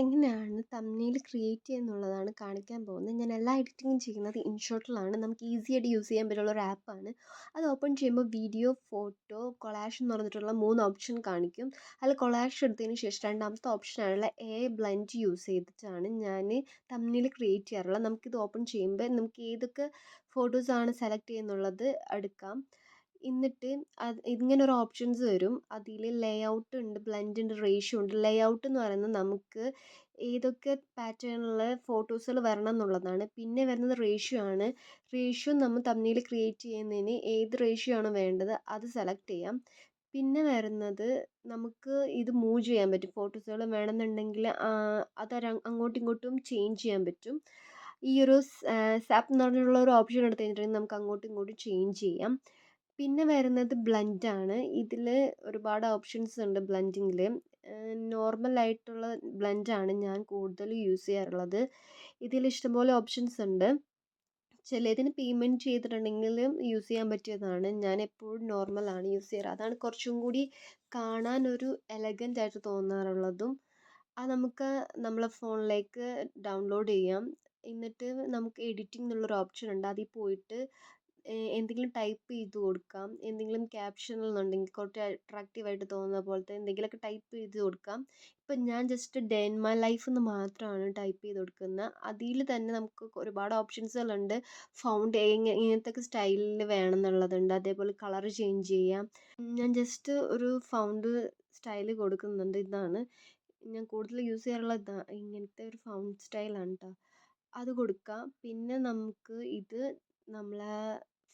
എങ്ങനെയാണ് തമ്മിൽ ക്രിയേറ്റ് ചെയ്യുക കാണിക്കാൻ പോകുന്നത്. ഞാൻ എല്ലാ എഡിറ്റിങ്ങും ചെയ്യുന്നത് ഇൻഷോട്ടിലാണ് നമുക്ക് ഈസി ആയിട്ട് യൂസ് ചെയ്യാൻ പറ്റുന്ന ഒരു ആപ്പാണ് അത് ഓപ്പൺ ചെയ്യുമ്പോൾ വീഡിയോ ഫോട്ടോ കൊളാഷ് എന്ന് പറഞ്ഞിട്ടുള്ള മൂന്ന് ഓപ്ഷൻ കാണിക്കും. അതിൽ കൊളാഷ് എടുത്തതിന് ശേഷം രണ്ടാമത്തെ ഓപ്ഷനായുള്ള എ ബ്ലെൻഡ് യൂസ് ചെയ്തിട്ടാണ് ഞാൻ തമ്മിൽ ക്രിയേറ്റ് ചെയ്യാറുള്ളത്. നമുക്കിത് ഓപ്പൺ ചെയ്യുമ്പോൾ നമുക്ക് ഏതൊക്കെ ഫോട്ടോസാണ് സെലക്ട് ചെയ്യുന്നുള്ളത് എടുക്കാം. എന്നിട്ട് അത് ഇങ്ങനെ ഒരു ഓപ്ഷൻസ് വരും. അതിൽ ലേ ഔട്ട് ഉണ്ട് ബ്ലെൻഡ് ഉണ്ട് റേഷ്യോ ഉണ്ട്. ലേ ഔട്ട് എന്ന് പറയുന്നത് നമുക്ക് ഏതൊക്കെ പാറ്റേണിലുള്ള ഫോട്ടോസുകൾ വരണം എന്നുള്ളതാണ്. പിന്നെ വരുന്നത് റേഷ്യോ ആണ്. റേഷ്യോ നമ്മൾ തമ്മിൽ ക്രിയേറ്റ് ചെയ്യുന്നതിന് ഏത് റേഷ്യോ ആണ് വേണ്ടത് അത് സെലക്ട് ചെയ്യാം. പിന്നെ വരുന്നത് നമുക്ക് ഇത് മൂവ് ചെയ്യാൻ പറ്റും. ഫോട്ടോസുകൾ വേണമെന്നുണ്ടെങ്കിൽ അത് അങ്ങോട്ടും ഇങ്ങോട്ടും ചേഞ്ച് ചെയ്യാൻ പറ്റും. ഈ ഒരു സാപ്പ് എന്ന് പറഞ്ഞിട്ടുള്ള ഒരു ഓപ്ഷൻ എടുത്ത് കഴിഞ്ഞിട്ടുണ്ടെങ്കിൽ നമുക്ക് അങ്ങോട്ടും ഇങ്ങോട്ടും ചേഞ്ച് ചെയ്യാം. പിന്നെ വരുന്നത് ബ്ലെൻഡ് ആണ്. ഇതിൽ ഒരുപാട് ഓപ്ഷൻസ് ഉണ്ട് ബ്ലെൻഡിങ്ങിൽ നോർമൽ ആയിട്ടുള്ള ബ്ലെൻഡ് ആണ് ഞാൻ കൂടുതൽ യൂസ് ചെയ്യാറുള്ളത്. ഇതിൽ ഇഷ്ടംപോലെ ഓപ്ഷൻസ് ഉണ്ട്. ചിലതിന് പേയ്മെന്റ് ചെയ്തിട്ടുണ്ടെങ്കിലും യൂസ് ചെയ്യാൻ പറ്റിയതാണ്. ഞാൻ എപ്പോഴും നോർമൽ ആണ് യൂസ് ചെയ്യാറ്. അതാണ് കുറച്ചും കൂടി കാണാൻ ഒരു എലഗന്റ് ആയിട്ട് തോന്നാറുള്ളതും. അത് നമുക്ക് നമ്മളെ ഫോണിലേക്ക് ഡൗൺലോഡ് ചെയ്യാം. എന്നിട്ട് നമുക്ക് എഡിറ്റിംഗ് എന്നുള്ളൊരു ഓപ്ഷൻ ഉണ്ട്. അതിൽ പോയിട്ട് എന്തെങ്കിലും ടൈപ്പ് ചെയ്ത് കൊടുക്കാം. എന്തെങ്കിലും ക്യാപ്ഷൻ ഉണ്ടെങ്കിൽ കുറച്ച് അട്രാക്റ്റീവ് ആയിട്ട് തോന്നുന്ന പോലത്തെ എന്തെങ്കിലുമൊക്കെ ടൈപ്പ് ചെയ്ത് കൊടുക്കാം. ഇപ്പം ഞാൻ ജസ്റ്റ് ഡേ മൈ ലൈഫ് എന്ന് മാത്രമാണ് ടൈപ്പ് ചെയ്ത് കൊടുക്കുന്നത്. അതിൽ തന്നെ നമുക്ക് ഒരുപാട് ഓപ്ഷൻസുകളുണ്ട് ഫൗണ്ട് ഇങ്ങനത്തെ സ്റ്റൈലിൽ വേണം എന്നുള്ളതുണ്ട്. അതേപോലെ കളർ ചേഞ്ച് ചെയ്യാം. ഞാൻ ജസ്റ്റ് ഒരു ഫൗണ്ട് സ്റ്റൈൽ കൊടുക്കുന്നുണ്ട്. ഇതാണ്. ഞാൻ കൂടുതൽ യൂസ് ചെയ്യാറുള്ള ഇതാ ഇങ്ങനത്തെ ഒരു ഫൗണ്ട് സ്റ്റൈലാണ് കേട്ടോ അത് കൊടുക്കാം. പിന്നെ നമുക്ക് ഇത് നമ്മളെ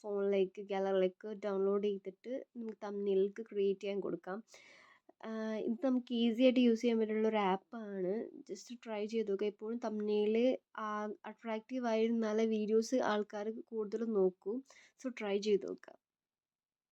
ഫോണിലേക്ക് ഗാലറിയിലേക്ക് ഡൗൺലോഡ് ചെയ്തിട്ട് നമുക്ക് തമ്മിലേക്ക് ക്രിയേറ്റ് ചെയ്യാൻ കൊടുക്കാം. ഇത് നമുക്ക് ഈസി ആയിട്ട് യൂസ് ചെയ്യാൻ പറ്റുന്ന ഒരു ആപ്പാണ് ജസ്റ്റ് ട്രൈ ചെയ്ത് നോക്കുക എപ്പോഴും തംബ്നെയിൽ അട്രാക്റ്റീവ് ആയിരുന്നാലേ വീഡിയോസ് ആൾക്കാർ കൂടുതലും നോക്കൂ. സോ ട്രൈ ചെയ്ത് നോക്കുക